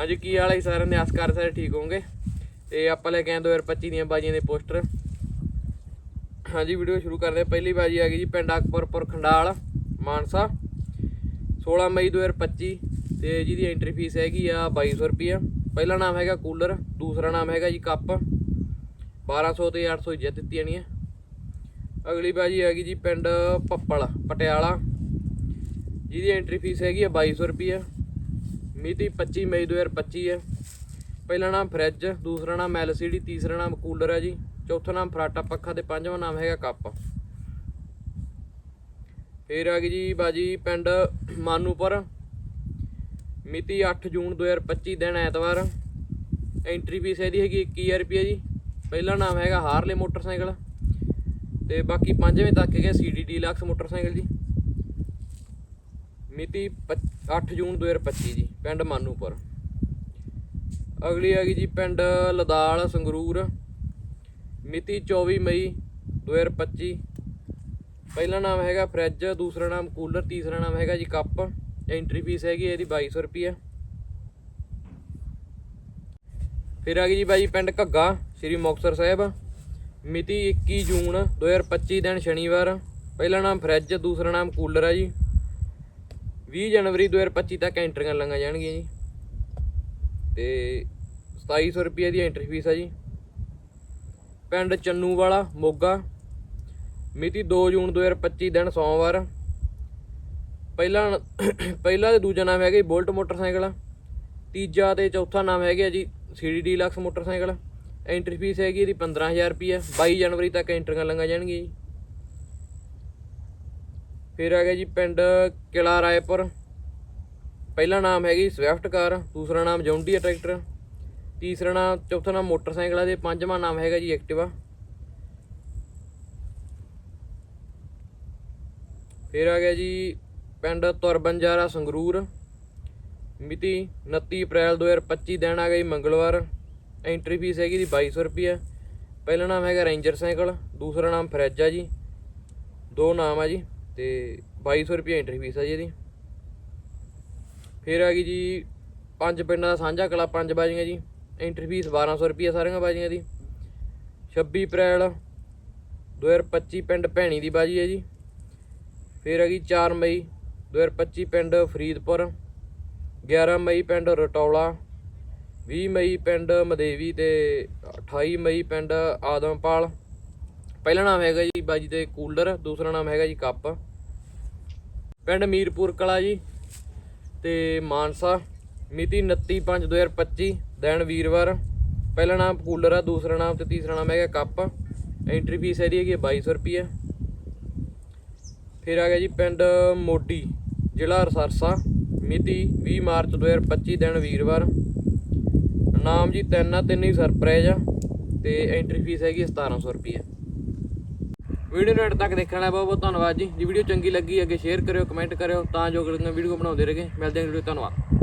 ਹਾਂਜੀ ਕੀ ਹਾਲ ਹੈ ਜੀ ਸਾਰਿਆਂ ਦੇ? ਆਸ ਕਰ ਸਾਰੇ ਠੀਕ ਹੋਵੋਗੇ ਤੇ ਆਪਾਂ ਲੈ ਕੇ ਆਏ 2025 ਦੀਆਂ ਬਾਜੀਆਂ ਦੇ ਪੋਸਟਰ। ਹਾਂਜੀ ਵੀਡੀਓ ਸ਼ੁਰੂ ਕਰਦੇ ਪਹਿਲੀ ਬਾਜੀ ਆ ਗਈ ਜੀ ਪਿੰਡ ਅਕਬਰਪੁਰ ਖੰਡਾਲ, ਮਾਨਸਾ। 16 ਮਈ 2025 ਤੇ ਜਿਹਦੀ ਐਂਟਰੀ ਫੀਸ ਹੈਗੀ ਆ 2200 ਰੁਪਿਆ ਪਹਿਲਾ ਨਾਮ ਹੈਗਾ ਕੂਲਰ, ਦੂਸਰਾ ਨਾਮ ਹੈਗਾ ਜੀ ਕੱਪ। 1200 ਤੇ 800 ਜਿੱਤ ਦਿੱਤੀ ਜਾਣੀ ਹੈ ਅਗਲੀ ਬਾਜੀ ਹੈਗੀ ਜੀ ਪਿੰਡ ਪੱਪਲ ਪਟਿਆਲਾ। ਜਿਹਦੀ ਐਂਟਰੀ ਫੀਸ ਹੈਗੀ ਆ 2200 ਰੁਪਿਆ ਮਿਤੀ 25 ਮਈ 2025 ਹੈ। ਪਹਿਲਾ ਨਾਮ ਫ੍ਰਿਜ, ਦੂਸਰਾ ਨਾਮ ਐਲਸੀਡੀ, ਤੀਸਰਾ ਨਾਮ ਕੂਲਰ ਹੈ ਜੀ। ਚੌਥਾ ਨਾਮ ਫਰਾਟਾ ਪੱਖਾ ਤੇ ਪੰਜਵਾਂ ਨਾਮ ਹੈਗਾ ਕੱਪ। ਫੇਰ ਆ ਗਈ ਜੀ ਬਾਜੀ ਪਿੰਡ ਮਾਨੂਪੁਰ। ਮਿਤੀ 8 ਜੂਨ 2025 ਦਿਨ ਐਤਵਾਰ। ਐਂਟਰੀ ਫੀਸ ਇਹਦੀ ਹੈਗੀ 21000 ਰੁਪਏ ਜੀ। ਪਹਿਲਾ ਨਾਮ ਹੈਗਾ ਹਾਰਲੇ ਮੋਟਰਸਾਈਕਲ। ਤੇ ਬਾਕੀ ਪੰਜਵੇਂ ਤੱਕ ਹੈਗਾ ਸੀਡੀ ਡੀਲਕਸ ਮੋਟਰਸਾਈਕਲ ਜੀ। ਮਿਤੀ 8 ਜੂਨ 2025 ਜੀ, ਪਿੰਡ ਮਾਨੂਪੁਰ। ਅਗਲੀ ਆ ਗਈ ਜੀ ਪਿੰਡ ਲਦਾਲ, ਸੰਗਰੂਰ। ਮਿਤੀ 24 ਮਈ 2025 ਪਹਿਲਾ ਨਾਮ ਹੈਗਾ ਫ੍ਰਿਜ, ਦੂਸਰਾ ਨਾਮ ਕੂਲਰ, ਤੀਸਰਾ ਨਾਮ ਹੈਗਾ ਜੀ ਕੱਪ। ਐਂਟਰੀ ਫੀਸ ਹੈਗੀ ਇਹਦੀ 2200 ਰੁਪਏ ਫਿਰ ਆ ਗਈ ਜੀ ਬਾਈ ਪਿੰਡ ਘੱਗਾ, ਸ੍ਰੀ ਮੁਕਤਸਰ ਸਾਹਿਬ। ਮਿਤੀ 21 ਜੂਨ 2025 ਦਿਨ ਸ਼ਨੀਵਾਰ। ਪਹਿਲਾ ਨਾਮ ਫ੍ਰਿਜ, ਦੂਸਰਾ ਨਾਮ ਕੂਲਰ ਹੈ ਜੀ। 20 ਜਨਵਰੀ 2025 ਤੱਕ ਐਂਟਰੀਆਂ ਲੰਗਾ ਜਾਣਗੀਆਂ ਜੀ। ਤੇ 2700 ਰੁਪਏ ਦੀ ਐਂਟਰੀ ਫੀਸ ਆ ਜੀ। ਪਿੰਡ ਚੰਨੂ ਵਾਲਾ ਮੋਗਾ। ਮਿਤੀ 2 ਜੂਨ 2025 ਦਿਨ ਸੋਮਵਾਰ। ਪਹਿਲਾ ਪਹਿਲਾ ਤੇ ਦੂਜਾ ਨਾਮ ਹੈਗਾ ਜੀ ਬੋਲਟ ਮੋਟਰਸਾਈਕਲ। ਤੀਜਾ ਤੇ ਚੌਥਾ ਨਾਮ ਹੈਗਾ ਜੀ CD deluxe motorcycle. Entry fee ਹੈਗੀ ਇਹਦੀ 15000 ਰੁਪਏ 22 ਜਨਵਰੀ ਤੱਕ ਐਂਟਰੀਆਂ ਲੰਗਾ ਜਾਣਗੀਆਂ ਜੀ। ਫਿਰ ਆ ਗਿਆ ਜੀ ਪਿੰਡ ਕਿਲਾ ਰਾਏਪੁਰ। ਪਹਿਲਾ ਨਾਮ ਹੈਗੀ ਸਵਿਫਟ ਕਾਰ, ਦੂਸਰਾ ਨਾਮ ਜੌਂਡੀਆ ਟਰੈਕਟਰ, ਤੀਸਰਾ ਨਾਮ, ਚੌਥਾ ਨਾਮ ਮੋਟਰਸਾਈਕਲ ਹੈ ਤੇ ਪੰਜਵਾਂ ਨਾਮ ਹੈਗਾ ਜੀ ਐਕਟਿਵਾ। ਫਿਰ ਆ ਗਿਆ ਜੀ ਪਿੰਡ ਤੁਰਬੰਜਾਰਾ ਸੰਗਰੂਰ। ਮਿਤੀ 29 ਅਪ੍ਰੈਲ 2025 ਦਿਨ ਆ ਗਈ ਮੰਗਲਵਾਰ। ਐਂਟਰੀ ਫੀਸ ਹੈਗੀ ਦੀ 2200 ਰੁਪਏ ਪਹਿਲਾ ਨਾਮ ਹੈਗਾ ਰੇਂਜਰ ਸਾਈਕਲ, ਦੂਸਰਾ ਨਾਮ ਫਰੈਜਾ ਜੀ। ਦੋ ਨਾਮ ਆ ਜੀ। ਤੇ 2200 ਰੁਪਏ ਐਂਟਰੀ ਫੀਸ ਆ ਜੀ ਇਹਦੀ। ਫਿਰ ਆ ਗਈ ਜੀ, ਪੰਜ ਪਿੰਡਾਂ ਦਾ ਸਾਂਝਾ ਕਲਾ ਪੰਜ ਬਾਜੀਆਂ ਜੀ। ਐਂਟਰੀ ਫੀਸ 1200 ਰੁਪਏ ਸਾਰੀਆਂ ਬਾਜੀਆਂ ਦੀ। 26 ਅਪ੍ਰੈਲ 2025 ਪਿੰਡ ਭੈਣੀ ਦੀ ਬਾਜੀ ਹੈ ਜੀ। ਫਿਰ ਆ ਗਈ 4 ਮਈ 2025 ਪਿੰਡ ਫਰੀਦਪੁਰ 11 ਮਈ ਪਿੰਡ ਰਟੌਲਾ 20 ਮਈ ਪਿੰਡ ਮਦੇਵੀ ਤੇ 28 ਮਈ ਪਿੰਡ ਆਦਮਪਾਲ। ਪਹਿਲਾ ਨਾਮ ਹੈਗਾ ਜੀ ਬਾਜੀ ਤੇ ਕੂਲਰ, ਦੂਸਰਾ ਨਾਮ ਹੈਗਾ ਜੀ ਕੱਪ। ਪਿੰਡ ਮੀਰਪੁਰ ਕਲਾ ਜੀ ਤੇ ਮਾਨਸਾ, ਮਿਤੀ 29/5/2025 ਦਿਨ ਵੀਰਵਾਰ। ਪਹਿਲਾ ਨਾਮ ਕੂਲਰ ਆ, ਦੂਸਰਾ ਨਾਮ ਤੇ ਤੀਸਰਾ ਨਾਮ ਹੈਗਾ ਕੱਪ। ਐਂਟਰੀ ਫੀਸ ਇਹਦੀ ਹੈਗੀ 2200 ਰੁਪਏ ਫਿਰ ਆ ਗਿਆ ਜੀ ਪਿੰਡ ਮੋਡੀ ਜ਼ਿਲ੍ਹਾ ਰਸਰਸਾ ਮਿਤੀ 20 ਮਾਰਚ 2025 ਦਿਨ ਵੀਰਵਾਰ। ਨਾਮ ਜੀ ਤਿੰਨ ਆ, ਤਿੰਨ ਹੀ ਸਰਪ੍ਰਾਈਜ਼ ਆ ਤੇ ਐਂਟਰੀ ਫੀਸ ਹੈਗੀ 1700 ਰੁਪਏ ਵੀਡੀਓ ਨੂੰ ਅੰਤ ਤੱਕ ਦੇਖਣ ਲਈ ਬਹੁਤ ਬਹੁਤ ਧੰਨਵਾਦ ਜੀ। ਜੇ ਵੀਡੀਓ ਚੰਗੀ ਲੱਗੀ, ਅੱਗੇ ਸ਼ੇਅਰ ਕਰਿਓ ਕਮੈਂਟ ਕਰਿਓ, ਤਾਂ ਜੋ ਅਗਲੀਆਂ ਵੀਡੀਓ ਬਣਾਉਂਦੇ ਰਹੇ ਮਿਲਦੇ ਹਾਂ ਵੀਡੀਓ ਧੰਨਵਾਦ।